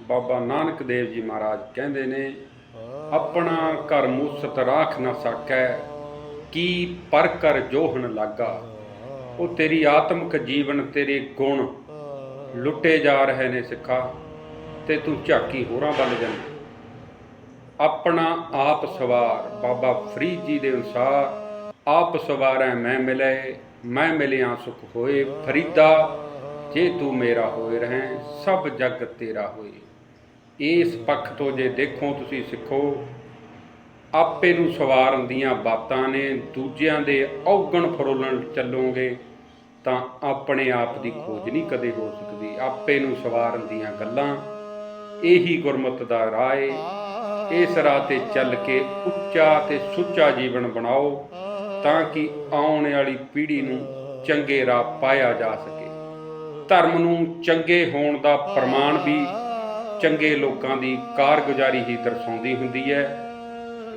ਬਾਬਾ ਨਾਨਕ ਦੇਵ ਜੀ ਮਹਾਰਾਜ ਕਹਿੰਦੇ ਨੇ, ਆਪਣਾ ਘਰ ਮੂਸਤ ਰਾਖ ਨਾ ਸਕੈ ਕੀ ਪਰ ਕਰ ਜੋਹਨ ਲਾਗਾ? ਉਹ ਤੇਰੀ ਆਤਮਿਕ ਜੀਵਨ, ਤੇਰੇ ਗੁਣ ਲੁੱਟੇ ਜਾ ਰਹੇ ਨੇ ਸਿੱਖਾ, ਤੇ ਤੂੰ ਝਾਕੀ ਹੋਰਾਂ ਵੱਲ ਜਾਂਦਾ ਆਪਣਾ ਆਪ ਸਵਾਰ ਬਾਬਾ ਫਰੀਦ ਜੀ ਦੇ ਅਨੁਸਾਰ, ਆਪ ਸਵਾਰੈ ਮੈਂ ਮਿਲੇ, ਮੈਂ ਮਿਲਿਆ ਸੁਖ ਹੋਏ ਫਰੀਦਾ। ਜੇ ਤੂੰ ਮੇਰਾ ਹੋਏ ਰਹਿ, ਸਭ ਜਗ ਤੇਰਾ ਹੋਏ। ਇਸ ਪੱਖ ਤੋਂ ਜੇ ਦੇਖੋ ਤੁਸੀਂ ਸਿੱਖੋ, ਆਪੇ ਨੂੰ ਸਵਾਰਨ ਦੀਆਂ ਬਾਤਾਂ ਨੇ, ਦੂਜਿਆਂ ਦੇ ਔਗਣ ਫਰੋਲਣ ਚੱਲੋਗੇ, ਤਾਂ ਆਪਣੇ ਆਪ ਦੀ ਖੋਜ ਨਹੀਂ ਕਦੇ ਹੋ ਸਕਦੀ। ਆਪੇ ਨੂੰ ਸਵਾਰਨ ਦੀਆਂ ਗੱਲਾਂ, ਇਹੀ ਗੁਰਮਤ ਦਾ ਰਾਹ ਏ ਇਸ ਰਾਹ ਤੇ ਚੱਲ ਕੇ ਉੱਚਾ ਤੇ ਸੁੱਚਾ ਜੀਵਨ ਬਣਾਓ, ਤਾਂ ਕਿ ਆਉਣ ਵਾਲੀ ਪੀੜ੍ਹੀ ਨੂੰ ਚੰਗੇ ਰਾਹ ਪਾਇਆ ਜਾ ਸਕੇ। ਧਰਮ ਨੂੰ ਚੰਗੇ ਹੋਣ ਦਾ ਪ੍ਰਮਾਣ ਵੀ ਚੰਗੇ ਲੋਕਾਂ ਦੀ ਕਾਰਗੁਜ਼ਾਰੀ ਹੀ ਦਰਸਾਉਂਦੀ ਹੁੰਦੀ ਹੈ।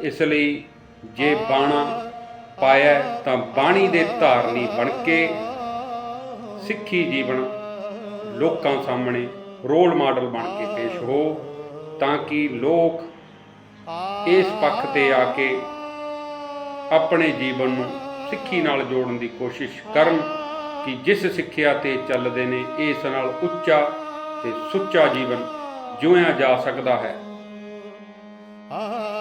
ਇਸ ਲਈ ਜੇ ਬਾਣਾ ਪਾਇਆ ਤਾਂ ਬਾਣੀ ਦੇ ਧਾਰਨੀ ਬਣ ਕੇ ਸਿੱਖੀ ਜੀਵਨ ਲੋਕਾਂ ਸਾਹਮਣੇ ਰੋਲ ਮਾਡਲ ਬਣ ਕੇ ਪੇਸ਼ ਹੋ ਤਾਂ ਕਿ ਲੋਕ ਇਸ ਪੱਖ ਤੇ ਆ ਕੇ ਆਪਣੇ ਜੀਵਨ ਨੂੰ ਸਿੱਖੀ ਨਾਲ ਜੋੜਨ ਦੀ ਕੋਸ਼ਿਸ਼ ਕਰਨ ਕਿ ਜਿਸ ਸਿੱਖਿਆ ਤੇ ਚੱਲਦੇ ਨੇ, ਇਸ ਨਾਲ ਉੱਚਾ ਤੇ ਸੁੱਚਾ ਜੀਵਨ ਜਿਉਇਆ ਜਾ ਸਕਦਾ ਹੈ। ਆ